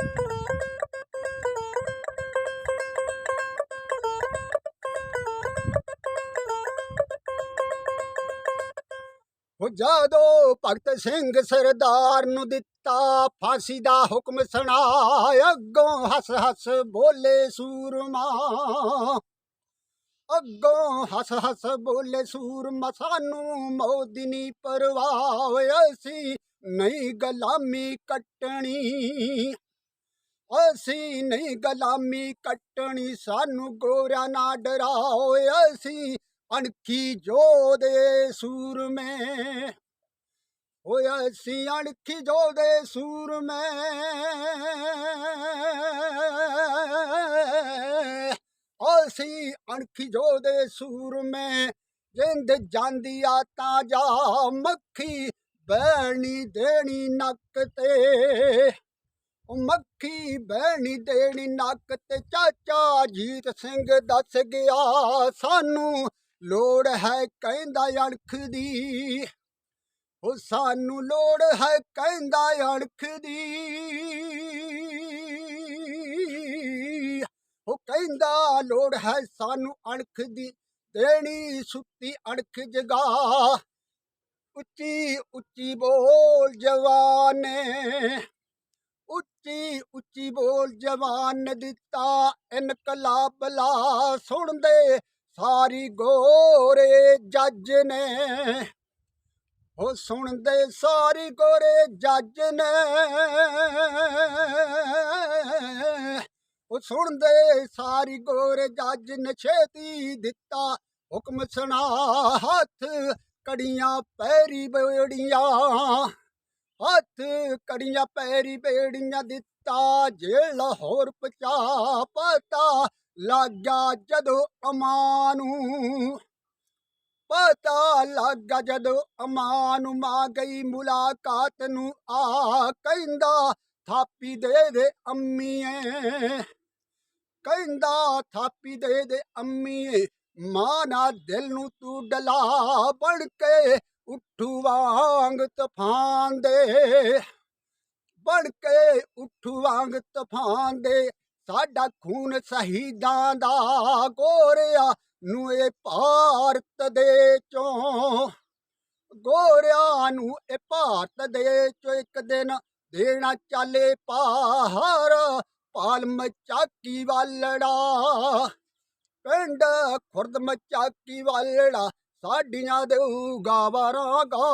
ਉਹ ਜਦੋਂ ਭਗਤ ਸਿੰਘ ਸਰਦਾਰ ਨੂੰ ਦਿੱਤਾ ਫਾਂਸੀ ਦਾ ਹੁਕਮ ਸੁਣਾ ਅੱਗੋਂ ਹੱਸ ਹੱਸ ਬੋਲੇ ਸੂਰਮਾ। ਅੱਗੋਂ ਹੱਸ ਹੱਸ ਬੋਲੇ ਸੂਰਮਾ, ਸਾਨੂੰ ਮੌਤ ਨੀ ਪਰਵਾਹ ਅਸੀਂ ਨਹੀਂ ਗੁਲਾਮੀ ਕੱਟਣੀ। ਅਸੀਂ ਨਹੀਂ ਗੁਲਾਮੀ ਕੱਟਣੀ, ਸਾਨੂੰ ਗੋਰਿਆਂ ਨਾ ਡਰਾਓ, ਅਸੀਂ ਅਣਖੀ ਜੋਦੇ ਸੂਰਮੇ। ਓਏ ਅਸੀਂ ਅਣਖੀ ਜੋਦੇ ਸੂਰਮੇ। ਅਸੀਂ ਅਣਖੀ ਜੋਦੇ ਸੂਰਮੇ। ਜਿੰਦ ਜਾਂਦੀ ਆ ਤਾਂ ਜਾ ਮੱਖੀ, ਬਹਿਣੀ ਦੇਣੀ ਨੱਕ ਤੇ। ਮੱਖੀ ਬਹਿਣੀ ਦੇਣੀ ਨੱਕ ਤੇ ਚਾਚਾ ਜੀਤ ਸਿੰਘ ਦੱਸ ਗਿਆ, ਸਾਨੂੰ ਲੋੜ ਹੈ, ਕਹਿੰਦਾ ਅਣਖ ਦੀ। ਉਹ ਸਾਨੂੰ ਲੋੜ ਹੈ, ਕਹਿੰਦਾ ਅਣਖ ਦੀ। ਉਹ ਕਹਿੰਦਾ, ਲੋੜ ਹੈ ਸਾਨੂੰ ਅਣਖ ਦੀ, ਦੇਣੀ ਸੁੱਤੀ ਅਣਖ ਜਗਾ ਉੱਚੀ ਉੱਚੀ ਬੋਲ ਜਵਾਨੇ ਉੱਚੀ ਉੱਚੀ ਬੋਲ ਜਵਾਨ ਦਿੱਤਾ, ਇਨਕਲਾਬ ਲਾ ਸੁਣਦੇ ਸਾਰੀ ਗੋਰੇ ਜੱਜ ਨੇ। ਉਹ ਸੁਣਦੇ ਸਾਰੀ ਗੋਰੇ ਜੱਜ ਨੇ। ਉਹ ਸੁਣਦੇ ਸਾਰੀ ਗੋਰੇ ਜੱਜ ਨੇ ਛੇਤੀ ਦਿੱਤਾ ਹੁਕਮ ਸੁਣਾ, ਹੱਥ ਕੜੀਆਂ, ਪੈਰੀ ਬੇੜੀਆਂ। ਹੱਥ ਕੜੀਆਂ ਪੈਰੀ ਬੇੜੀਆਂ ਦਿੱਤਾ ਜੇ ਲਾਹੌਰ ਪਚਾ ਪਤਾ ਲੱਗਾ ਜਦੋਂ ਅਮਾਂ ਨੂੰ। ਪਤਾ ਲੱਗਾ ਜਦੋਂ ਅਮਾਂ ਨੂੰ ਗਈ ਮੁਲਾਕਾਤ ਨੂੰ, ਆ ਕਹਿੰਦਾ ਥਾਪੀ ਦੇ ਦੇ ਅੰਮੀਏ। ਕਹਿੰਦਾ ਥਾਪੀ ਦੇ ਦੇ ਅੰਮੀਏ, ਮਾਂ ਨਾ ਦਿਲ ਨੂੰ ਤੂੰ ਡਲਾ ਬਣ ਕੇ ਉੱਠੂ ਵਾਂਗ ਤੂਫਾਨ ਦੇ। ਬਣ ਕੇ ਉੱਠੂ ਵਾਂਗ ਤੂਫਾਨ ਦੇ। ਸਾਡਾ ਖੂਨ ਸ਼ਹੀਦਾਂ ਦਾ ਗੋਰਿਆ ਨੂੰ ਇਹ ਭਾਰਤ ਦੇ ਚੋਂ। ਗੋਰਿਆਂ ਨੂੰ ਇਹ ਭਾਰਤ ਦੇ ਚੋਂ ਇੱਕ ਦਿਨ ਦੇਣਾ ਚਾਲੇ ਪਾਹਰ। ਪਾਲਮ ਚਾਕੀ ਵਾਲੜਾ ਪਿੰਡ ਖੁਰਦ ਮਚਾਕੀ ਵਾਲੜਾ ਸਾਡੀਆਂ ਦੇਊਗਾ ਵਾਰਾਂਗਾ।